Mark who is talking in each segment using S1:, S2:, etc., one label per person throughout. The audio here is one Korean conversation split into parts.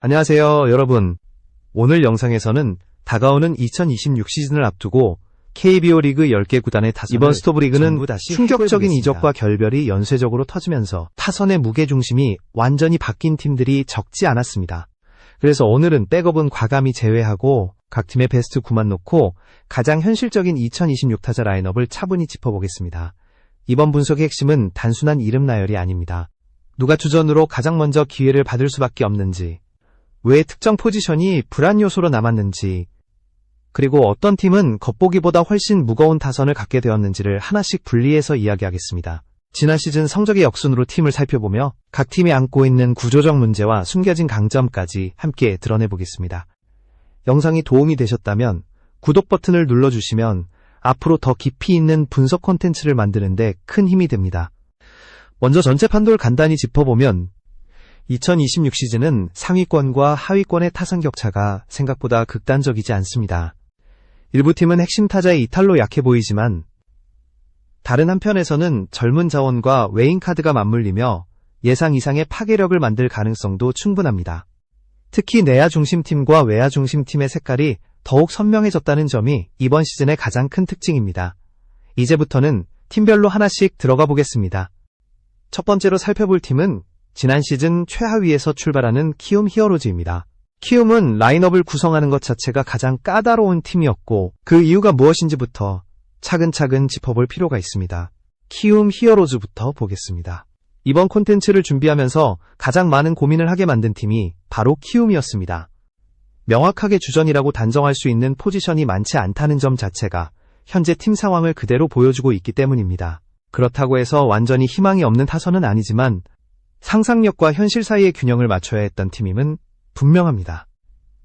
S1: 안녕하세요, 여러분. 오늘 영상에서는 다가오는 2026 시즌을 앞두고 KBO 리그 10개 구단의 타선 이번 스토브 리그는 충격적인. 이적과 결별이 연쇄적으로 터지면서 타선의 무게 중심이 완전히 바뀐 팀들이 적지 않았습니다. 그래서 오늘은 백업은 과감히 제외하고 각 팀의 베스트 9만 놓고 가장 현실적인 2026 타자 라인업을 차분히 짚어보겠습니다. 이번 분석의 핵심은 단순한 이름 나열이 아닙니다. 누가 주전으로 가장 먼저 기회를 받을 수밖에 없는지, 왜 특정 포지션이 불안 요소로 남았는지, 그리고 어떤 팀은 겉보기보다 훨씬 무거운 타선을 갖게 되었는지를 하나씩 분리해서 이야기하겠습니다. 지난 시즌 성적의 역순으로 팀을 살펴보며 각 팀이 안고 있는 구조적 문제와 숨겨진 강점까지 함께 드러내보겠습니다. 영상이 도움이 되셨다면 구독 버튼을 눌러주시면 앞으로 더 깊이 있는 분석 콘텐츠를 만드는데 큰 힘이 됩니다. 먼저 전체 판도를 간단히 짚어보면 2026 시즌은 상위권과 하위권의 타선 격차가 생각보다 극단적이지 않습니다. 일부 팀은 핵심 타자의 이탈로 약해 보이지만 다른 한편에서는 젊은 자원과 외인 카드가 맞물리며 예상 이상의 파괴력을 만들 가능성도 충분합니다. 특히 내야 중심팀과 외야 중심팀의 색깔이 더욱 선명해졌다는 점이 이번 시즌의 가장 큰 특징입니다. 이제부터는 팀별로 하나씩 들어가 보겠습니다. 첫 번째로 살펴볼 팀은 지난 시즌 최하위에서 출발하는 키움 히어로즈입니다. 키움은 라인업을 구성하는 것 자체가 가장 까다로운 팀이었고 그 이유가 무엇인지부터 차근차근 짚어볼 필요가 있습니다. 키움 히어로즈부터 보겠습니다. 이번 콘텐츠를 준비하면서 가장 많은 고민을 하게 만든 팀이 바로 키움이었습니다. 명확하게 주전이라고 단정할 수 있는 포지션이 많지 않다는 점 자체가 현재 팀 상황을 그대로 보여주고 있기 때문입니다. 그렇다고 해서 완전히 희망이 없는 타선은 아니지만 상상력과 현실 사이의 균형을 맞춰야 했던 팀임은 분명합니다.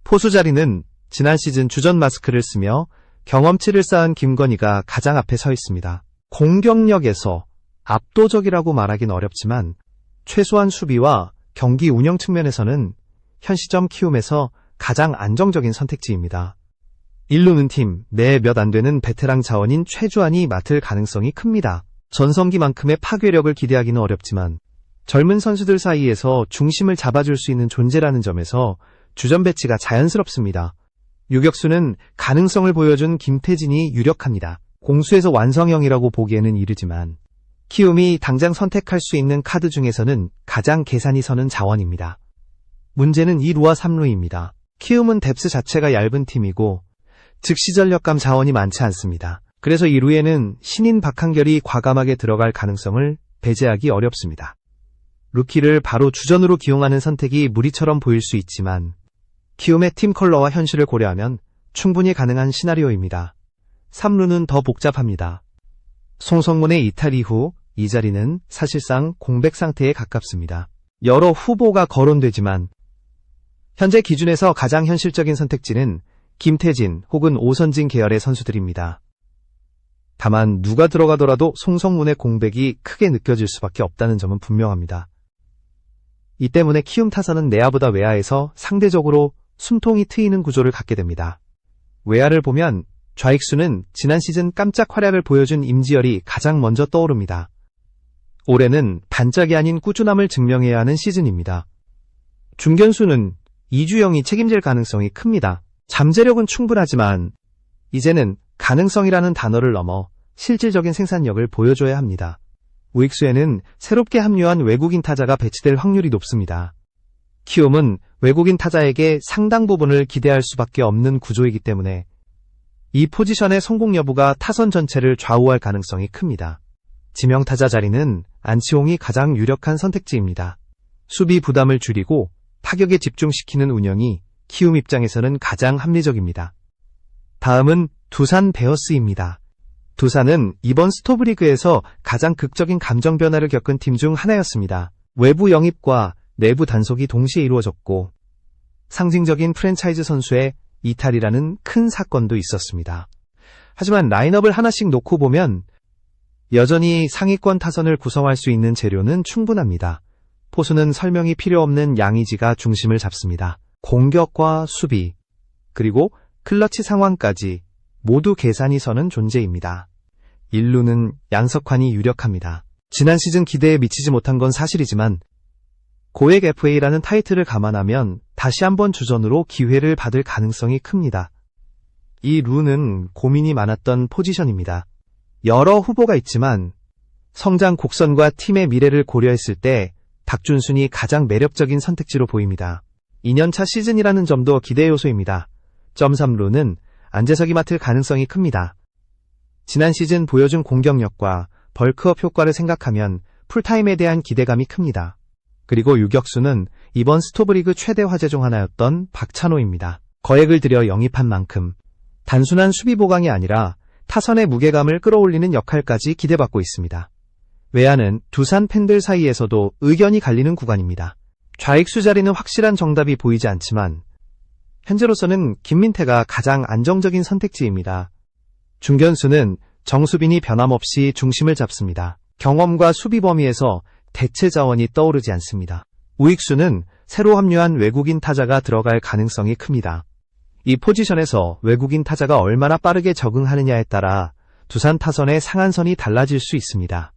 S1: 포수 자리는 지난 시즌 주전 마스크를 쓰며 경험치를 쌓은 김건희가 가장 앞에 서 있습니다. 공격력에서 압도적이라고 말하긴 어렵지만 최소한 수비와 경기 운영 측면에서는 현 시점 키움에서 가장 안정적인 선택지입니다. 1루는 팀 내 몇 안 되는 베테랑 자원인 최주환이 맡을 가능성이 큽니다. 전성기만큼의 파괴력을 기대하기는 어렵지만 젊은 선수들 사이에서 중심을 잡아줄 수 있는 존재라는 점에서 주전 배치가 자연스럽습니다. 유격수는 가능성을 보여준 김태진이 유력합니다. 공수에서 완성형이라고 보기에는 이르지만 키움이 당장 선택할 수 있는 카드 중에서는 가장 계산이 서는 자원입니다. 문제는 2루와 3루입니다. 키움은 뎁스 자체가 얇은 팀이고 즉시 전력감 자원이 많지 않습니다. 그래서 2루에는 신인 박한결이 과감하게 들어갈 가능성을 배제하기 어렵습니다. 루키를 바로 주전으로 기용하는 선택이 무리처럼 보일 수 있지만 키움의 팀 컬러와 현실을 고려하면 충분히 가능한 시나리오입니다. 3루는 더 복잡합니다. 송성문의 이탈 이후 이 자리는 사실상 공백 상태에 가깝습니다. 여러 후보가 거론되지만 현재 기준에서 가장 현실적인 선택지는 김태진 혹은 오선진 계열의 선수들입니다. 다만 누가 들어가더라도 송성문의 공백이 크게 느껴질 수밖에 없다는 점은 분명합니다. 이 때문에 키움 타선은 내야보다 외야에서 상대적으로 숨통이 트이는 구조를 갖게 됩니다. 외야를 보면 좌익수는 지난 시즌 깜짝 활약을 보여준 임지열이 가장 먼저 떠오릅니다. 올해는 반짝이 아닌 꾸준함을 증명해야 하는 시즌입니다. 중견수는 이주영이 책임질 가능성이 큽니다. 잠재력은 충분하지만 이제는 가능성이라는 단어를 넘어 실질적인 생산력을 보여줘야 합니다. 우익수에는 새롭게 합류한 외국인 타자가 배치될 확률이 높습니다. 키움은 외국인 타자에게 상당 부분을 기대할 수밖에 없는 구조이기 때문에 이 포지션의 성공 여부가 타선 전체를 좌우할 가능성이 큽니다. 지명 타자 자리는 안치홍이 가장 유력한 선택지입니다. 수비 부담을 줄이고 타격에 집중시키는 운영이 키움 입장에서는 가장 합리적입니다. 다음은 두산 베어스입니다. 두산은 이번 스토브리그에서 가장 극적인 감정 변화를 겪은 팀 중 하나였습니다. 외부 영입과 내부 단속이 동시에 이루어졌고 상징적인 프랜차이즈 선수의 이탈이라는 큰 사건도 있었습니다. 하지만 라인업을 하나씩 놓고 보면 여전히 상위권 타선을 구성할 수 있는 재료는 충분합니다. 포수는 설명이 필요 없는 양의지가 중심을 잡습니다. 공격과 수비, 그리고 클러치 상황까지 모두 계산이 서는 존재입니다. 1루는 양석환이 유력합니다. 지난 시즌 기대에 미치지 못한 건 사실이지만 고액 FA라는 타이틀을 감안하면 다시 한번 주전으로 기회를 받을 가능성이 큽니다. 이 루는 고민이 많았던 포지션입니다. 여러 후보가 있지만 성장 곡선과 팀의 미래를 고려했을 때 박준순이 가장 매력적인 선택지로 보입니다. 2년차 시즌이라는 점도 기대 요소입니다. 점 3루는 안재석이 맡을 가능성이 큽니다. 지난 시즌 보여준 공격력과 벌크업 효과를 생각하면 풀타임에 대한 기대감이 큽니다. 그리고 유격수는 이번 스토브리그 최대 화제 중 하나였던 박찬호입니다. 거액을 들여 영입한 만큼 단순한 수비 보강이 아니라 타선의 무게감을 끌어올리는 역할까지 기대받고 있습니다. 외야는 두산 팬들 사이에서도 의견이 갈리는 구간입니다. 좌익수 자리는 확실한 정답이 보이지 않지만 현재로서는 김민태가 가장 안정적인 선택지입니다. 중견수는 정수빈이 변함없이 중심을 잡습니다. 경험과 수비 범위에서 대체 자원이 떠오르지 않습니다. 우익수는 새로 합류한 외국인 타자가 들어갈 가능성이 큽니다. 이 포지션에서 외국인 타자가 얼마나 빠르게 적응하느냐에 따라 두산 타선의 상한선이 달라질 수 있습니다.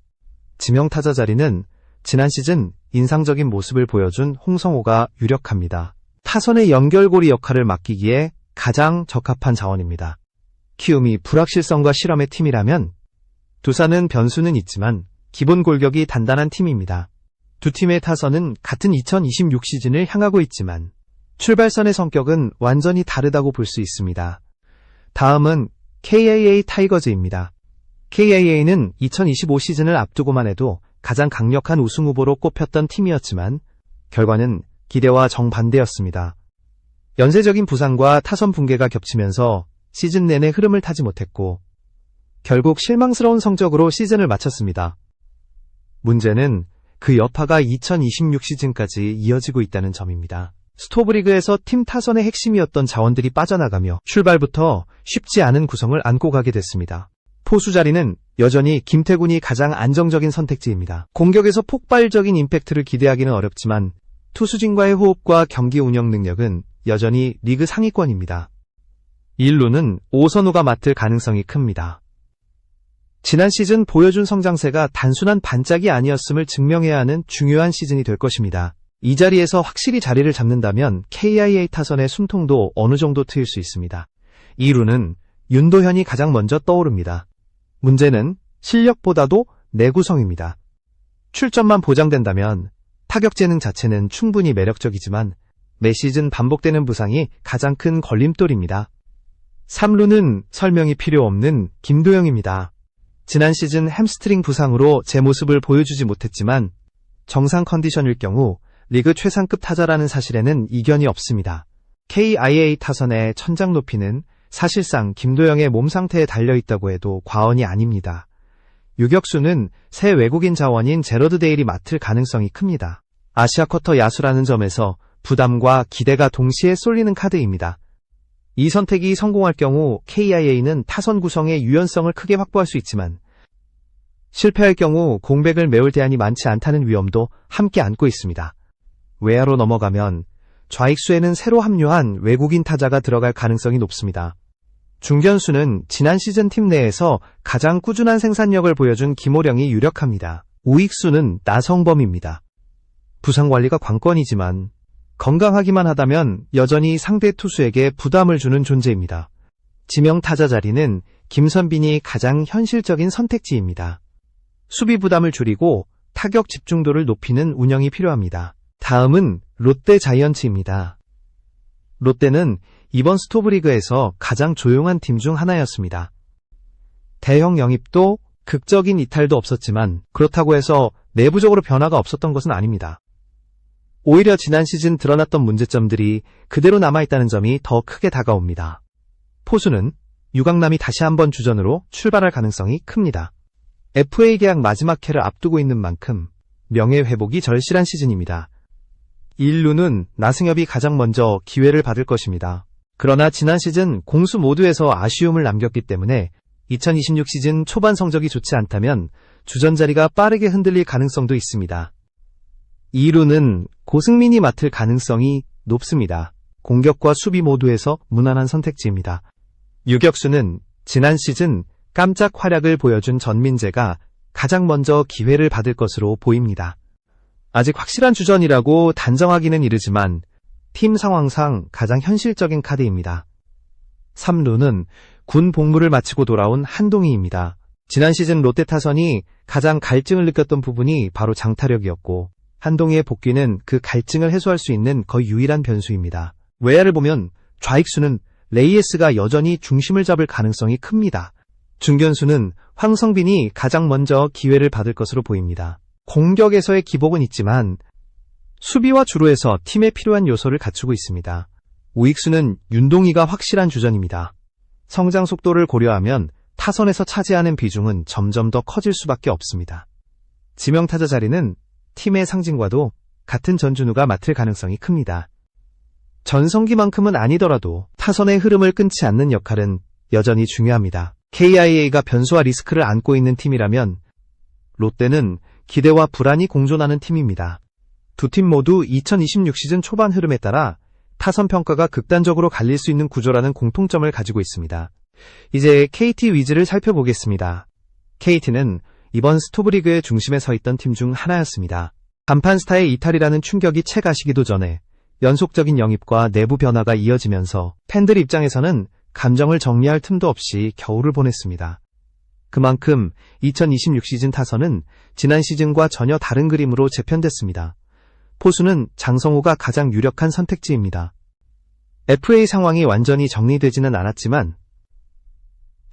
S1: 지명 타자 자리는 지난 시즌 인상적인 모습을 보여준 홍성호가 유력합니다. 타선의 연결고리 역할을 맡기기에 가장 적합한 자원입니다. 키움이 불확실성과 실험의 팀이라면 두산은 변수는 있지만 기본 골격이 단단한 팀입니다. 두 팀의 타선은 같은 2026 시즌을 향하고 있지만 출발선의 성격은 완전히 다르다고 볼 수 있습니다. 다음은 KAA 타이거즈입니다. KAA는 2025 시즌을 앞두고만 해도 가장 강력한 우승 후보로 꼽혔던 팀이었지만 결과는 기대와 정반대였습니다. 연쇄적인 부상과 타선 붕괴가 겹치면서 시즌 내내 흐름을 타지 못했고 결국 실망스러운 성적으로 시즌을 마쳤습니다. 문제는 그 여파가 2026 시즌까지 이어지고 있다는 점입니다. 스토브리그에서 팀 타선의 핵심이었던 자원들이 빠져나가며 출발부터 쉽지 않은 구성을 안고 가게 됐습니다. 포수 자리는 여전히 김태군이 가장 안정적인 선택지입니다. 공격에서 폭발적인 임팩트를 기대하기는 어렵지만 투수진과의 호흡과 경기 운영 능력은 여전히 리그 상위권입니다. 1루는 오선우가 맡을 가능성이 큽니다. 지난 시즌 보여준 성장세가 단순한 반짝이 아니었음을 증명해야 하는 중요한 시즌이 될 것입니다. 이 자리에서 확실히 자리를 잡는다면 KIA 타선의 숨통도 어느 정도 트일 수 있습니다. 2루는 윤도현이 가장 먼저 떠오릅니다. 문제는 실력보다도 내구성입니다. 출전만 보장된다면 타격 재능 자체는 충분히 매력적이지만 매 시즌 반복되는 부상이 가장 큰 걸림돌입니다. 3루는 설명이 필요 없는 김도영입니다. 지난 시즌 햄스트링 부상으로 제 모습을 보여주지 못했지만 정상 컨디션일 경우 리그 최상급 타자라는 사실에는 이견이 없습니다. KIA 타선의 천장 높이는 사실상 김도영의 몸 상태에 달려있다고 해도 과언이 아닙니다. 유격수는 새 외국인 자원인 제러드 데일이 맡을 가능성이 큽니다. 아시아 쿼터 야수라는 점에서 부담과 기대가 동시에 쏠리는 카드입니다. 이 선택이 성공할 경우 KIA는 타선 구성의 유연성을 크게 확보할 수 있지만 실패할 경우 공백을 메울 대안이 많지 않다는 위험도 함께 안고 있습니다. 외야로 넘어가면 좌익수에는 새로 합류한 외국인 타자가 들어갈 가능성이 높습니다. 중견수는 지난 시즌 팀 내에서 가장 꾸준한 생산력을 보여준 김호령이 유력합니다. 우익수는 나성범입니다. 부상 관리가 관건이지만 건강하기만 하다면 여전히 상대 투수에게 부담을 주는 존재입니다. 지명 타자 자리는 김선빈이 가장 현실적인 선택지입니다. 수비 부담을 줄이고 타격 집중도를 높이는 운영이 필요합니다. 다음은 롯데 자이언츠입니다. 롯데는 이번 스토브리그에서 가장 조용한 팀 중 하나였습니다. 대형 영입도 극적인 이탈도 없었지만 그렇다고 해서 내부적으로 변화가 없었던 것은 아닙니다. 오히려 지난 시즌 드러났던 문제점들이 그대로 남아있다는 점이 더 크게 다가옵니다. 포수는 유강남이 다시 한번 주전으로 출발할 가능성이 큽니다. FA 계약 마지막 해를 앞두고 있는 만큼 명예 회복이 절실한 시즌입니다. 1루는 나승엽이 가장 먼저 기회를 받을 것입니다. 그러나 지난 시즌 공수 모두에서 아쉬움을 남겼기 때문에 2026 시즌 초반 성적이 좋지 않다면 주전 자리가 빠르게 흔들릴 가능성도 있습니다. 2루는 고승민이 맡을 가능성이 높습니다. 공격과 수비 모두에서 무난한 선택지입니다. 유격수는 지난 시즌 깜짝 활약을 보여준 전민재가 가장 먼저 기회를 받을 것으로 보입니다. 아직 확실한 주전이라고 단정하기는 이르지만 팀 상황상 가장 현실적인 카드입니다. 3루는 군 복무를 마치고 돌아온 한동희입니다. 지난 시즌 롯데 타선이 가장 갈증을 느꼈던 부분이 바로 장타력이었고 한동희의 복귀는 그 갈증을 해소할 수 있는 거의 유일한 변수입니다. 외야를 보면 좌익수는 레이에스가 여전히 중심을 잡을 가능성이 큽니다. 중견수는 황성빈이 가장 먼저 기회를 받을 것으로 보입니다. 공격에서의 기복은 있지만 수비와 주루에서 팀에 필요한 요소를 갖추고 있습니다. 우익수는 윤동희가 확실한 주전입니다. 성장 속도를 고려하면 타선에서 차지하는 비중은 점점 더 커질 수밖에 없습니다. 지명타자 자리는 팀의 상징과도 같은 전준우가 맡을 가능성이 큽니다. 전성기만큼은 아니더라도 타선의 흐름을 끊지 않는 역할은 여전히 중요합니다. KIA가 변수와 리스크를 안고 있는 팀이라면 롯데는 기대와 불안이 공존하는 팀입니다. 두 팀 모두 2026 시즌 초반 흐름에 따라 타선 평가가 극단적으로 갈릴 수 있는 구조라는 공통점을 가지고 있습니다. 이제 KT 위즈를 살펴보겠습니다. KT는 이번 스토브리그의 중심에 서 있던 팀 중 하나였습니다. 간판 스타의 이탈이라는 충격이 채 가시기도 전에 연속적인 영입과 내부 변화가 이어지면서 팬들 입장에서는 감정을 정리할 틈도 없이 겨울을 보냈습니다. 그만큼 2026 시즌 타선은 지난 시즌과 전혀 다른 그림으로 재편됐습니다. 포수는 장성호가 가장 유력한 선택지입니다. FA 상황이 완전히 정리되지는 않았지만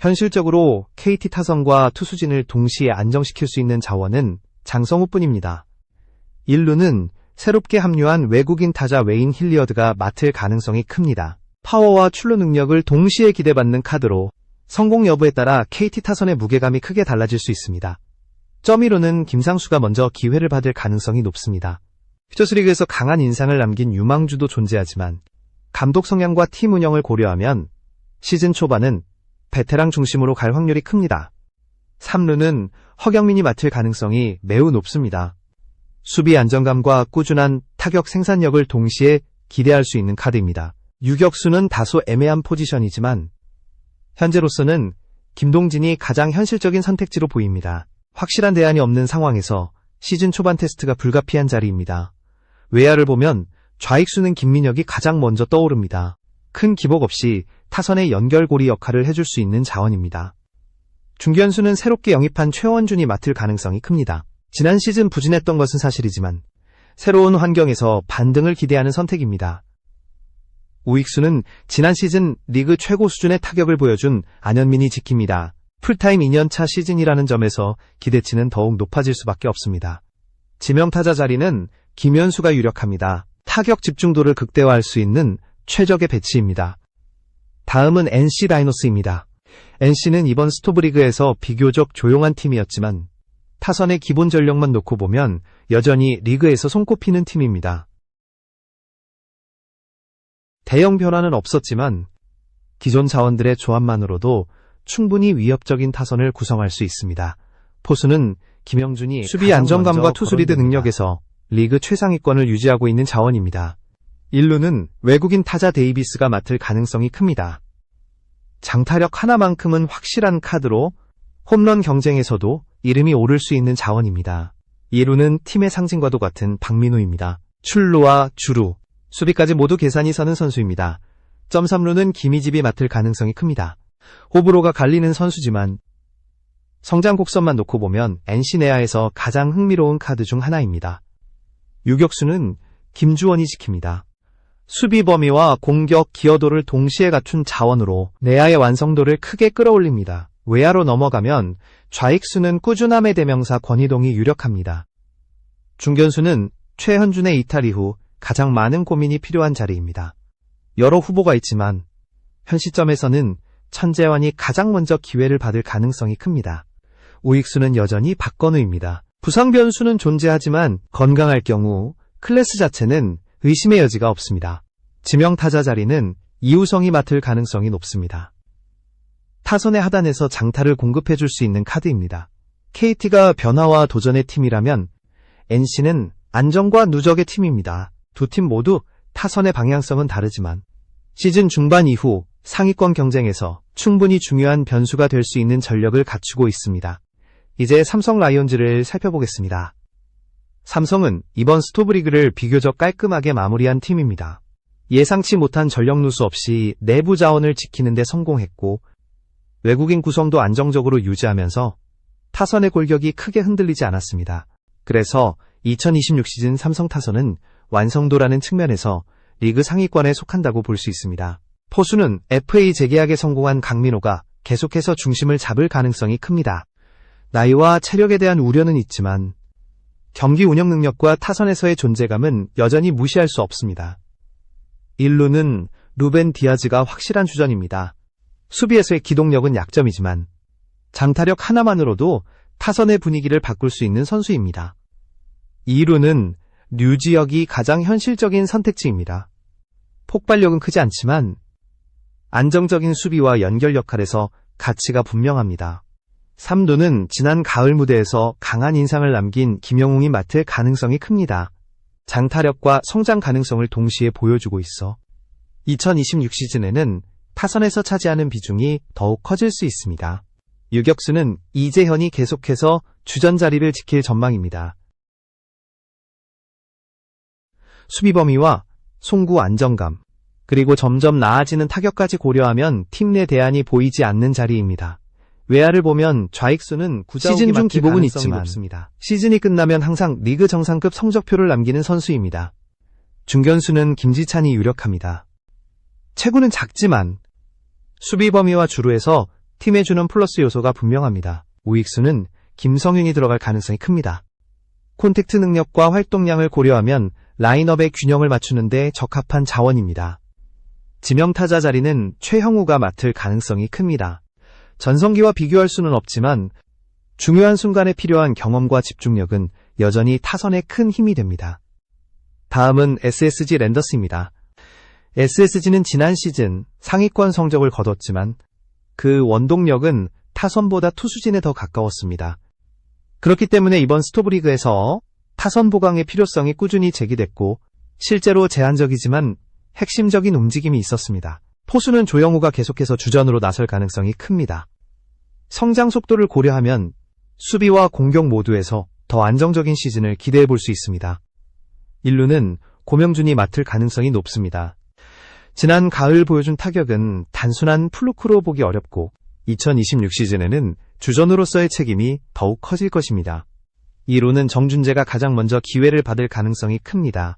S1: 현실적으로 KT 타선과 투수진을 동시에 안정시킬 수 있는 자원은 장성호뿐입니다. 1루는 새롭게 합류한 외국인 타자 웨인 힐리어드가 맡을 가능성이 큽니다. 파워와 출루 능력을 동시에 기대받는 카드로 성공 여부에 따라 KT 타선의 무게감이 크게 달라질 수 있습니다. 점이로는 김상수가 먼저 기회를 받을 가능성이 높습니다. 퓨처스리그에서 강한 인상을 남긴 유망주도 존재하지만 감독 성향과 팀 운영을 고려하면 시즌 초반은 베테랑 중심으로 갈 확률이 큽니다. 3루는 허경민이 맡을 가능성이 매우 높습니다. 수비 안정감과 꾸준한 타격 생산력을 동시에 기대할 수 있는 카드입니다. 유격수는 다소 애매한 포지션이지만 현재로서는 김동진이 가장 현실적인 선택지로 보입니다. 확실한 대안이 없는 상황에서 시즌 초반 테스트가 불가피한 자리입니다. 외야를 보면 좌익수는 김민혁이 가장 먼저 떠오릅니다. 큰 기복 없이 타선의 연결고리 역할을 해줄 수 있는 자원입니다. 중견수는 새롭게 영입한 최원준이 맡을 가능성이 큽니다. 지난 시즌 부진했던 것은 사실이지만 새로운 환경에서 반등을 기대하는 선택입니다. 우익수는 지난 시즌 리그 최고 수준의 타격을 보여준 안현민이 지킵니다. 풀타임 2년차 시즌이라는 점에서 기대치는 더욱 높아질 수밖에 없습니다. 지명타자 자리는 김현수가 유력합니다. 타격 집중도를 극대화할 수 있는 최적의 배치입니다. 다음은 NC 다이노스입니다. NC는 이번 스토브리그에서 비교적 조용한 팀이었지만 타선의 기본 전력만 놓고 보면 여전히 리그에서 손꼽히는 팀입니다. 대형 변화는 없었지만 기존 자원들의 조합만으로도 충분히 위협적인 타선을 구성할 수 있습니다. 포수는 김영준이 수비 안정감과 투수 리드 능력에서 리그 최상위권을 유지하고 있는 자원입니다. 1루는 외국인 타자 데이비스가 맡을 가능성이 큽니다. 장타력 하나만큼은 확실한 카드로 홈런 경쟁에서도 이름이 오를 수 있는 자원입니다. 2루는 팀의 상징과도 같은 박민우입니다. 출루와 주루, 수비까지 모두 계산이 서는 선수입니다. 점 3루는 김희집이 맡을 가능성이 큽니다. 호불호가 갈리는 선수지만 성장 곡선만 놓고 보면 내야에서 가장 흥미로운 카드 중 하나입니다. 유격수는 김주원이 지킵니다. 수비 범위와 공격 기여도를 동시에 갖춘 자원으로 내야의 완성도를 크게 끌어올립니다. 외야로 넘어가면 좌익수는 꾸준함의 대명사 권희동이 유력합니다. 중견수는 최현준의 이탈 이후 가장 많은 고민이 필요한 자리입니다. 여러 후보가 있지만 현 시점에서는 천재환이 가장 먼저 기회를 받을 가능성이 큽니다. 우익수는 여전히 박건우입니다. 부상 변수는 존재하지만 건강할 경우 클래스 자체는 의심의 여지가 없습니다. 지명 타자 자리는 이우성이 맡을 가능성이 높습니다. 타선의 하단에서 장타를 공급해 줄 수 있는 카드입니다. KT가 변화와 도전의 팀이라면 NC는 안정과 누적의 팀입니다. 두 팀 모두 타선의 방향성은 다르지만 시즌 중반 이후 상위권 경쟁에서 충분히 중요한 변수가 될 수 있는 전력을 갖추고 있습니다. 이제 삼성 라이온즈를 살펴보겠습니다. 삼성은 이번 스토브리그를 비교적 깔끔하게 마무리한 팀입니다. 예상치 못한 전력 누수 없이 내부 자원을 지키는 데 성공했고 외국인 구성도 안정적으로 유지하면서 타선의 골격이 크게 흔들리지 않았습니다. 그래서 2026 시즌 삼성 타선은 완성도라는 측면에서 리그 상위권에 속한다고 볼 수 있습니다. 포수는 FA 재계약에 성공한 강민호가 계속해서 중심을 잡을 가능성이 큽니다. 나이와 체력에 대한 우려는 있지만 경기 운영 능력과 타선에서의 존재감은 여전히 무시할 수 없습니다. 1루는 루벤 디아즈가 확실한 주전입니다. 수비에서의 기동력은 약점이지만 장타력 하나만으로도 타선의 분위기를 바꿀 수 있는 선수입니다. 2루는 류지혁이 가장 현실적인 선택지입니다. 폭발력은 크지 않지만 안정적인 수비와 연결 역할에서 가치가 분명합니다. 3루는 지난 가을 무대에서 강한 인상을 남긴 김영웅이 맡을 가능성이 큽니다. 장타력과 성장 가능성을 동시에 보여주고 있어 2026 시즌에는 타선에서 차지하는 비중이 더욱 커질 수 있습니다. 유격수는 이재현이 계속해서 주전 자리를 지킬 전망입니다. 수비 범위와 송구 안정감, 그리고 점점 나아지는 타격까지 고려하면 팀 내 대안이 보이지 않는 자리입니다. 외야를 보면 좌익수는 시즌 중 기복은 있지만 높습니다. 시즌이 끝나면 항상 리그 정상급 성적표를 남기는 선수입니다. 중견수는 김지찬이 유력합니다. 체구는 작지만 수비 범위와 주루에서 팀에 주는 플러스 요소가 분명합니다. 우익수는 김성윤이 들어갈 가능성이 큽니다. 콘택트 능력과 활동량을 고려하면 라인업의 균형을 맞추는데 적합한 자원입니다. 지명타자 자리는 최형우가 맡을 가능성이 큽니다. 전성기와 비교할 수는 없지만 중요한 순간에 필요한 경험과 집중력은 여전히 타선에 큰 힘이 됩니다. 다음은 SSG 랜더스입니다. SSG는 지난 시즌 상위권 성적을 거뒀지만 그 원동력은 타선보다 투수진에 더 가까웠습니다. 그렇기 때문에 이번 스토브리그에서 타선 보강의 필요성이 꾸준히 제기됐고 실제로 제한적이지만 핵심적인 움직임이 있었습니다. 포수는 조영우가 계속해서 주전으로 나설 가능성이 큽니다. 성장 속도를 고려하면 수비와 공격 모두에서 더 안정적인 시즌을 기대해 볼 수 있습니다. 1루는 고명준이 맡을 가능성이 높습니다. 지난 가을 보여준 타격은 단순한 플루크로 보기 어렵고 2026 시즌에는 주전으로서의 책임이 더욱 커질 것입니다. 2루는 정준재가 가장 먼저 기회를 받을 가능성이 큽니다.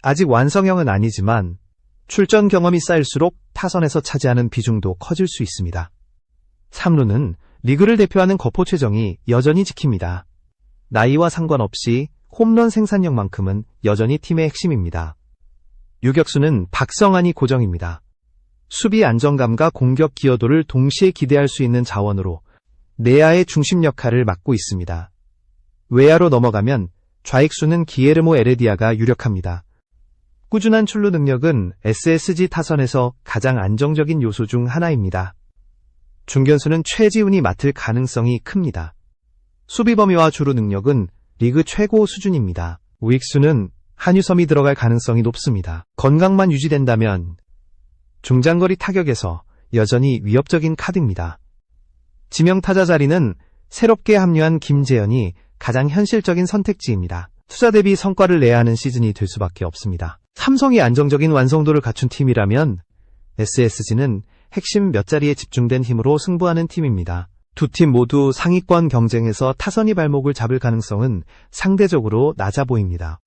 S1: 아직 완성형은 아니지만 출전 경험이 쌓일수록 타선에서 차지하는 비중도 커질 수 있습니다. 3루는 리그를 대표하는 거포 최정이 여전히 지킵니다. 나이와 상관없이 홈런 생산력만큼은 여전히 팀의 핵심입니다. 유격수는 박성환이 고정입니다. 수비 안정감과 공격 기여도를 동시에 기대할 수 있는 자원으로 내야의 중심 역할을 맡고 있습니다. 외야로 넘어가면 좌익수는 기에르모 에레디아가 유력합니다. 꾸준한 출루 능력은 SSG 타선에서 가장 안정적인 요소 중 하나입니다. 중견수는 최지훈이 맡을 가능성이 큽니다. 수비 범위와 주루 능력은 리그 최고 수준입니다. 우익수는 한유섬이 들어갈 가능성이 높습니다. 건강만 유지된다면 중장거리 타격에서 여전히 위협적인 카드입니다. 지명 타자 자리는 새롭게 합류한 김재현이 가장 현실적인 선택지입니다. 투자 대비 성과를 내야 하는 시즌이 될 수밖에 없습니다. 삼성이 안정적인 완성도를 갖춘 팀이라면 SSG는 핵심 몇 자리에 집중된 힘으로 승부하는 팀입니다. 두 팀 모두 상위권 경쟁에서 타선이 발목을 잡을 가능성은 상대적으로 낮아 보입니다.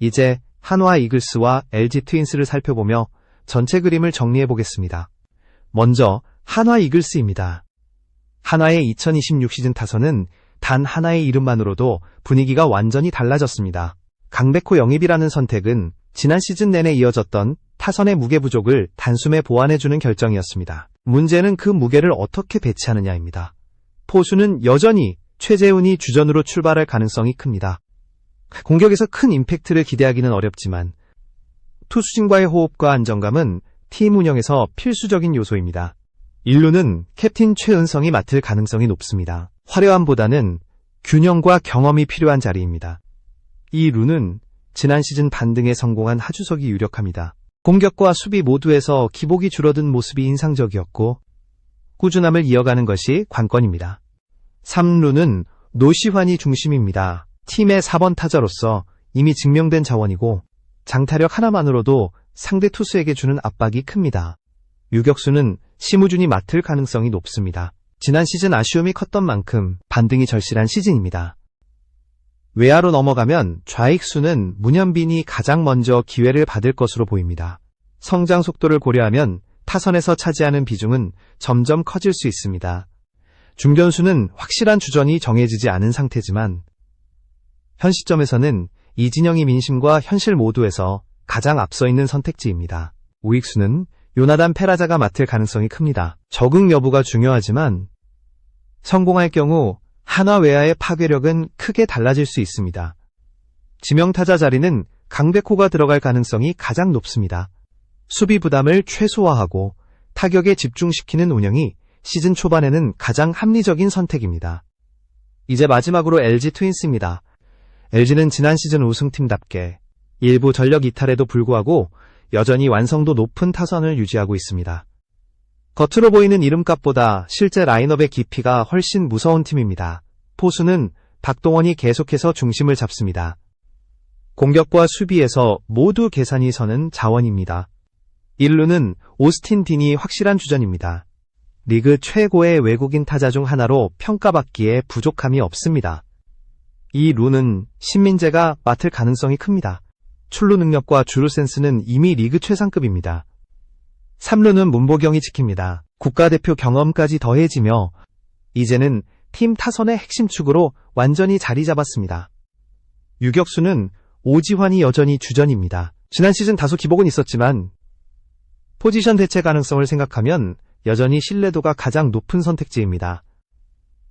S1: 이제 한화 이글스와 LG 트윈스를 살펴보며 전체 그림을 정리해 보겠습니다. 먼저 한화 이글스입니다. 한화의 2026 시즌 타선은 단 하나의 이름만으로도 분위기가 완전히 달라졌습니다. 강백호 영입이라는 선택은 지난 시즌 내내 이어졌던 타선의 무게 부족을 단숨에 보완해주는 결정이었습니다. 문제는 그 무게를 어떻게 배치하느냐입니다. 포수는 여전히 최재훈이 주전으로 출발할 가능성이 큽니다. 공격에서 큰 임팩트를 기대하기는 어렵지만 투수진과의 호흡과 안정감은 팀 운영에서 필수적인 요소입니다. 1루는 캡틴 최은성이 맡을 가능성이 높습니다. 화려함보다는 균형과 경험이 필요한 자리입니다. 이 루는 지난 시즌 반등에 성공한 하주석이 유력합니다. 공격과 수비 모두에서 기복이 줄어든 모습이 인상적이었고 꾸준함을 이어가는 것이 관건입니다. 3루는 노시환이 중심입니다. 팀의 4번 타자로서 이미 증명된 자원이고 장타력 하나만으로도 상대 투수에게 주는 압박이 큽니다. 유격수는 심우준이 맡을 가능성이 높습니다. 지난 시즌 아쉬움이 컸던 만큼 반등이 절실한 시즌입니다. 외야로 넘어가면 좌익수는 문현빈이 가장 먼저 기회를 받을 것으로 보입니다. 성장 속도를 고려하면 타선에서 차지하는 비중은 점점 커질 수 있습니다. 중견수는 확실한 주전이 정해지지 않은 상태지만 현 시점에서는 이진영이 민심과 현실 모두에서 가장 앞서 있는 선택지입니다. 우익수는 요나단 페라자가 맡을 가능성이 큽니다. 적응 여부가 중요하지만 성공할 경우 한화 외야의 파괴력은 크게 달라질 수 있습니다. 지명타자 자리는 강백호가 들어갈 가능성이 가장 높습니다. 수비 부담을 최소화하고 타격에 집중시키는 운영이 시즌 초반에는 가장 합리적인 선택입니다. 이제 마지막으로 LG 트윈스입니다. LG는 지난 시즌 우승팀답게 일부 전력 이탈에도 불구하고 여전히 완성도 높은 타선을 유지하고 있습니다. 겉으로 보이는 이름값보다 실제 라인업의 깊이가 훨씬 무서운 팀입니다. 포수는 박동원이 계속해서 중심을 잡습니다. 공격과 수비에서 모두 계산이 서는 자원입니다. 1루는 오스틴 딘이 확실한 주전입니다. 리그 최고의 외국인 타자 중 하나로 평가받기에 부족함이 없습니다. 이 루는 신민재가 맡을 가능성이 큽니다. 출루 능력과 주루 센스는 이미 리그 최상급입니다. 3루는 문보경이 지킵니다. 국가대표 경험까지 더해지며 이제는 팀 타선의 핵심 축으로 완전히 자리 잡았습니다. 유격수는 오지환이 여전히 주전입니다. 지난 시즌 다소 기복은 있었지만 포지션 대체 가능성을 생각하면 여전히 신뢰도가 가장 높은 선택지입니다.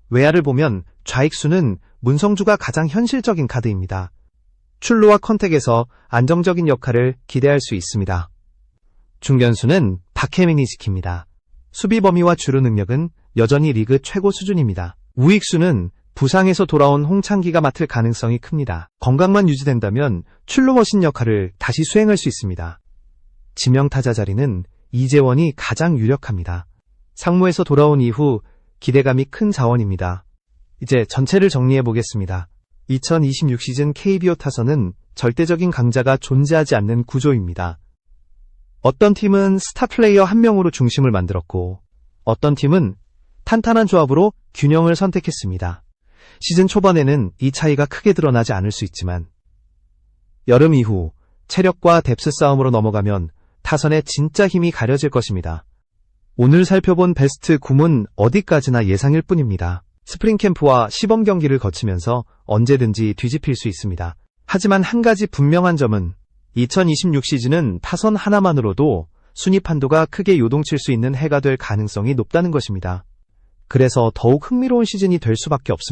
S1: 외야를 보면 좌익수는 문성주가 가장 현실적인 카드입니다. 출루와 컨택에서 안정적인 역할을 기대할 수 있습니다. 중견수는 박혜민이 지킵니다. 수비 범위와 주루 능력은 여전히 리그 최고 수준입니다. 우익수는 부상에서 돌아온 홍창기가 맡을 가능성이 큽니다. 건강만 유지된다면 출루 머신 역할을 다시 수행할 수 있습니다. 지명타자 자리는 이재원이 가장 유력합니다. 상무에서 돌아온 이후 기대감이 큰 자원입니다. 이제 전체를 정리해 보겠습니다. 2026 시즌 KBO 타선은 절대적인 강자가 존재하지 않는 구조입니다. 어떤 팀은 스타 플레이어 한 명으로 중심을 만들었고, 어떤 팀은 탄탄한 조합으로 균형을 선택했습니다. 시즌 초반에는 이 차이가 크게 드러나지 않을 수 있지만, 여름 이후 체력과 뎁스 싸움으로 넘어가면 타선의 진짜 힘이 가려질 것입니다. 오늘 살펴본 베스트 9문 어디까지나 예상일 뿐입니다. 스프링 캠프와 시범 경기를 거치면서 언제든지 뒤집힐 수 있습니다. 하지만 한 가지 분명한 점은 2026 시즌은 타선 하나만으로도 순위 판도가 크게 요동칠 수 있는 해가 될 가능성이 높다는 것입니다. 그래서 더욱 흥미로운 시즌이 될 수밖에 없습니다.